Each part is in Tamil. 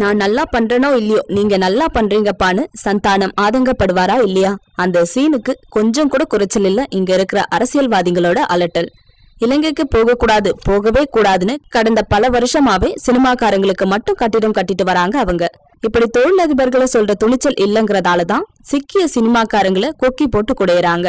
நான் நல்லா பண்றேனோ இல்லையோ நீங்க நல்லா பண்றீங்கப்பான்னு சந்தானம் ஆதங்கப்படுவாரா இல்லையா? அந்த சீனுக்கு கொஞ்சம் கூட குறைச்சல் இல்ல. இங்க இருக்கிற அரசியல்வாதிகளோட அலட்டல். இலங்கைக்கு போகக்கூடாது போகவே கூடாதுன்னு கடந்த பல வருஷமாவே சினிமாக்காரங்களுக்கு மட்டும் கட்டிடம் கட்டிட்டு வராங்க அவங்க. இப்படி தொழிலதிபர்களை சொல்ற துணிச்சல் இல்லைங்கிறதால தான் சிக்கிய சினிமாக்காரங்களை கொக்கி போட்டு குடையறாங்க.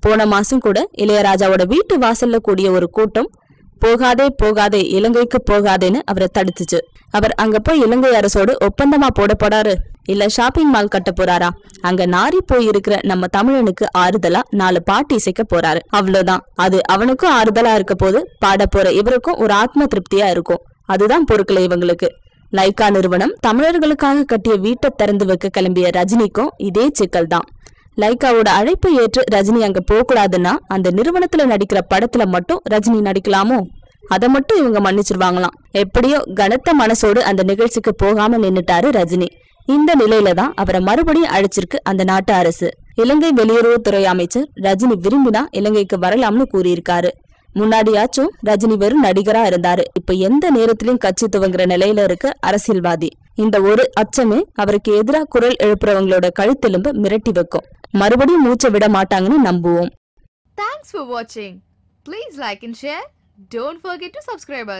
போன மாசம் கூட இளையராஜாவோட வீட்டு வாசல்ல கூடிய ஒரு கூட்டம் போகாதே போகாதே இலங்கைக்கு போகாதேன்னு அவரை தடுத்துச்சு. அவர் அங்க போய் இலங்கை அரசோடு ஒப்பந்தமா போட போறாரு. இல்ல ஷாப்பிங் மால் கட்ட போறாரா? அங்க நாரி போயிருக்கிற நம்ம தமிழனுக்கு ஆறுதலா நாலு பாட்டு இசைக்க போறாரு. அவ்வளவுதான் அது அவனுக்கும் ஆறுதலா இருக்க போது பாட போற இவருக்கும் ஒரு ஆத்ம திருப்தியா இருக்கும். அதுதான் பொருட்களை இவங்களுக்கு. லைக்கா நிறுவனம் தமிழர்களுக்காக கட்டிய வீட்டை திறந்து வைக்க கிளம்பிய ரஜினிக்கும் இதே சிக்கல் தான். லைக்காவோட அழைப்பை ஏற்று ரஜினி அங்க போகக்கூடாதுன்னா அந்த நிறுவனத்துல நடிக்கிற படத்துல மட்டும் ரஜினி நடிக்கலாமோ? அதை மட்டும் இவங்க மன்னிச்சிருவாங்களாம். எப்படியோ கனத்த மனசோடு அந்த நிகழ்ச்சிக்கு போகாம நின்னுட்டாரு ரஜினி. இந்த நிலையில தான் அவரை மறுபடியும் அழைச்சிருக்கு அந்த நாட்டு அரசு. இலங்கை வெளியுறவுத்துறை அமைச்சர் ரஜினி விரும்பினா இலங்கைக்கு வரலாம்னு கூறியிருக்காரு. முன்னாடியாச்சும் ரஜினி வெறும் நடிகரா இருந்தாரு. இப்ப எந்த நேரத்திலயும் கட்சி துவங்குற நிலையில இருக்க அரசியல்வாதி. இந்த ஒரு அச்சமே அவருக்கு எதிராக குரல் எழுப்புறவங்களோட கழுத்தெலும்பு மிரட்டி வைக்கும் மறுபடியும் மூச்சை விட மாட்டாங்கன்னு நம்புவோம் thanks for watching. Please like and share don't forget to subscribe.